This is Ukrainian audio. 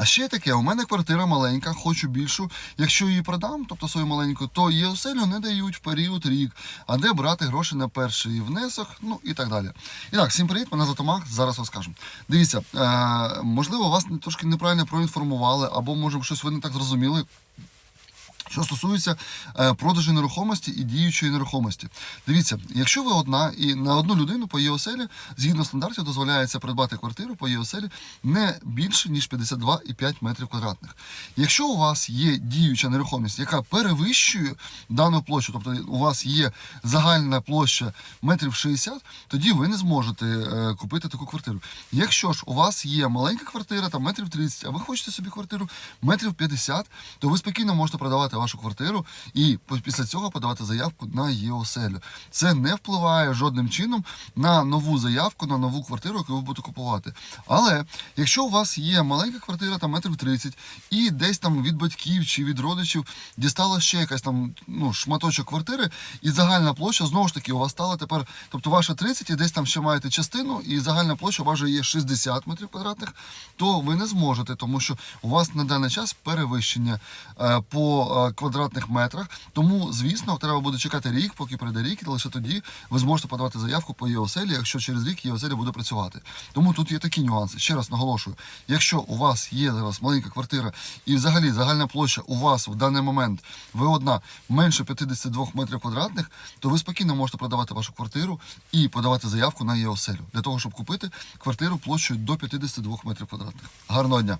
А ще таке, у мене квартира маленька, хочу більшу. Якщо її продам, тобто свою маленьку, то її оселю не дають в період рік. А де брати гроші на перший внесок, ну і так далі. І так, всім привіт, мене за Макс, зараз розкажу. Дивіться, е, можливо, вас трошки неправильно проінформували, або може щось ви не так зрозуміли. Що стосується е, продажу нерухомості і діючої нерухомості, дивіться, якщо ви одна і на одну людину по її оселі, згідно стандартів, дозволяється придбати квартиру по її оселі не більше ніж 52,5 метрів квадратних. Якщо у вас є діюча нерухомість, яка перевищує дану площу, тобто у вас є загальна площа метрів 60, тоді ви не зможете е, купити таку квартиру. Якщо ж у вас є маленька квартира, там метрів 30, а ви хочете собі квартиру метрів 50, то ви спокійно можете продавати вашу квартиру і після цього подавати заявку на її оселю. Це не впливає жодним чином на нову заявку, на нову квартиру, яку ви будете купувати. Але якщо у вас є маленька квартира, там метрів 30, і десь там від батьків чи від родичів дістала ще якась там ну, шматочок квартири, і загальна площа знову ж таки у вас стала тепер, тобто ваша 30, і десь там ще маєте частину, і загальна площа у вас вже є 60 метрів квадратних, то ви не зможете, тому що у вас на даний час перевищення е, по е, квадратних метрах. Тому, звісно, треба буде чекати рік, поки прийде рік, і лише тоді ви зможете подавати заявку по її оселі, якщо через рік її оселя буде працювати. Тому тут є такі нюанси. Ще раз наголошую: якщо у вас є зараз маленька квартира, і взагалі загальна площа у вас в даний момент ви одна менше 52 метрів квадратних, то ви спокійно можете продавати вашу квартиру і подавати заявку на її оселю для того, щоб купити квартиру площею до 52 метрів квадратних. Гарного дня!